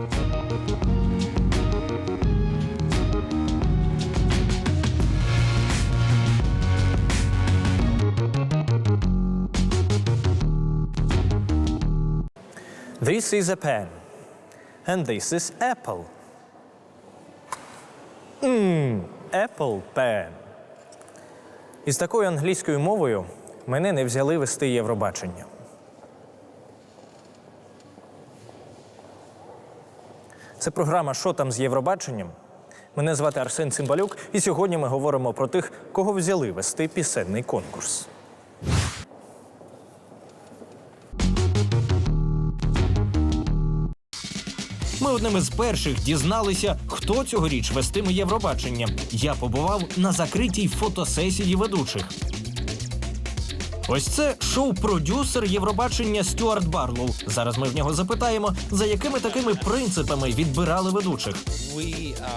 This is a pen. And this is apple. Mmm, apple pen. Із такою англійською мовою мене не взяли вести Євробачення. Це програма Що там з Євробаченням? Мене звати Арсен Цимбалюк, і сьогодні ми говоримо про тих, кого взяли вести пісенний конкурс. Ми одним із перших дізналися, хто цьогоріч вестиме Євробачення. Я побував на закритій фотосесії ведучих. Ось це шоу-продюсер Євробачення Стюарт Барлоу. Зараз ми в нього запитаємо, за якими такими принципами відбирали ведучих.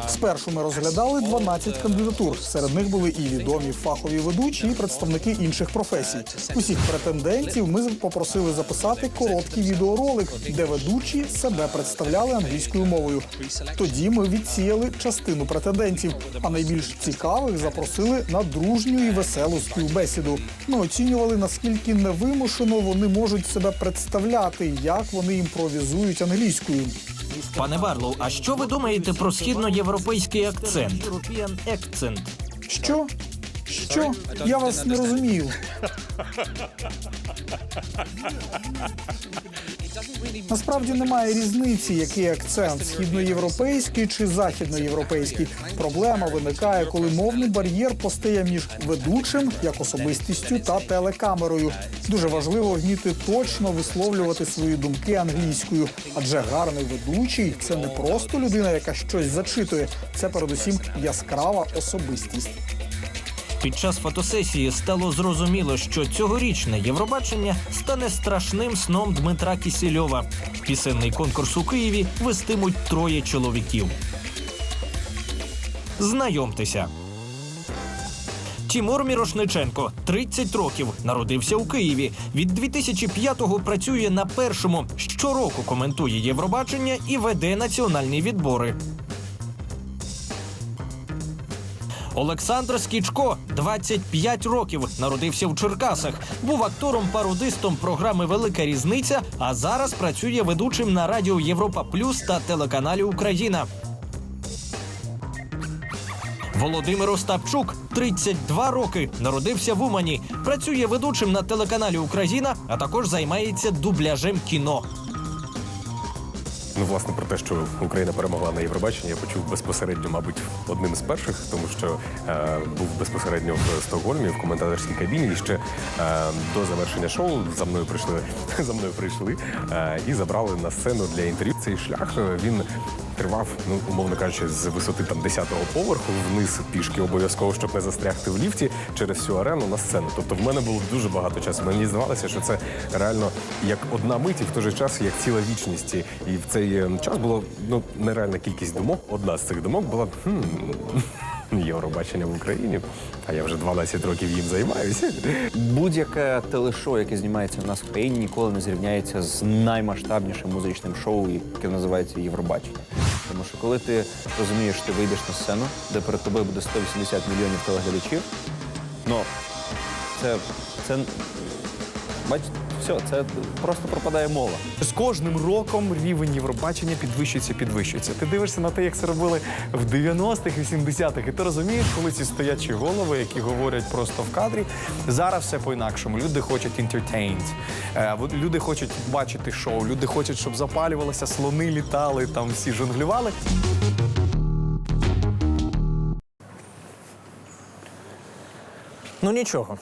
Спершу ми розглядали 12 кандидатур. Серед них були і відомі фахові ведучі, і представники інших професій. Усіх претендентів ми попросили записати короткий відеоролик, де ведучі себе представляли англійською мовою. Тоді ми відсіяли частину претендентів, а найбільш цікавих запросили на дружню і веселу співбесіду. Ми оцінювали наскільки невимушено вони можуть себе представляти, як вони імпровізують англійською. Пане Барлоу, а що ви думаєте про східноєвропейський акцент? European. Що? Що? Я вас не розумію. Насправді немає різниці, який акцент східноєвропейський чи західноєвропейський. Проблема виникає, коли мовний бар'єр постає між ведучим як особистістю та телекамерою. Дуже важливо вміти точно висловлювати свої думки англійською, адже гарний ведучий це не просто людина, яка щось зачитує, це передусім яскрава особистість. Під час фотосесії стало зрозуміло, що цьогорічне Євробачення стане страшним сном Дмитра Кісельова. Пісенний конкурс у Києві вестимуть троє чоловіків. Знайомтеся. Тімур Мірошниченко, 30 років, народився у Києві. Від 2005-го працює на першому. Щороку коментує Євробачення і веде національні відбори. Олександр Скічко, 25 років, народився в Черкасах. Був актором-пародистом програми Велика різниця, а зараз працює ведучим на радіо Європа Плюс та телеканалі Україна. Володимир Остапчук, 32 роки, народився в Умані. Працює ведучим на телеканалі Україна, а також займається дубляжем кіно. Ну, власне, про те, що Україна перемогла на Євробаченні, я почув безпосередньо, мабуть, одним з перших, тому що е, був безпосередньо в Стокгольмі в коментаторській кабіні. І ще е, до завершення шоу за мною прийшли за мною прийшли е, і забрали на сцену для інтерв'ю. Цей шлях він тривав, ну умовно кажучи, з висоти там 10-го поверху вниз пішки обов'язково, щоб не застрягти в ліфті через всю арену на сцену. Тобто в мене було дуже багато часу. Мені здавалося, що це реально як одна мить, і в той же час як ціла вічність. І в цей е, час було ну нереальна кількість думок. Одна з цих думок була хм, Євробачення в Україні. А я вже 12 років їм займаюся. Будь-яке телешоу, яке знімається в нас в країні, ніколи не зрівняється з наймасштабнішим музичним шоу, яке називається Євробачення. Тому що коли ти розумієш, ти вийдеш на сцену, де перед тобою буде 180 мільйонів телеглядачів, ну це, це бачите, все, це просто пропадає мова. З кожним роком рівень Євробачення підвищується, підвищується. Ти дивишся на те, як це робили в 90-х, 80-х, і ти розумієш, коли ці стоячі голови, які говорять просто в кадрі, зараз все по-інакшому. Люди хочуть entertained. Е, Люди хочуть бачити шоу, люди хочуть, щоб запалювалося, слони літали, там всі жонглювали. Ну нічого.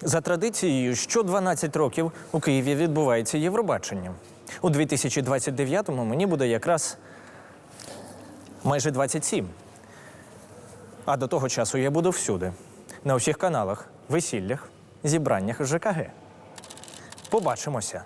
За традицією, що 12 років у Києві відбувається Євробачення. У 2029-му мені буде якраз майже 27. А до того часу я буду всюди. На усіх каналах, весіллях, зібраннях ЖКГ. Побачимося.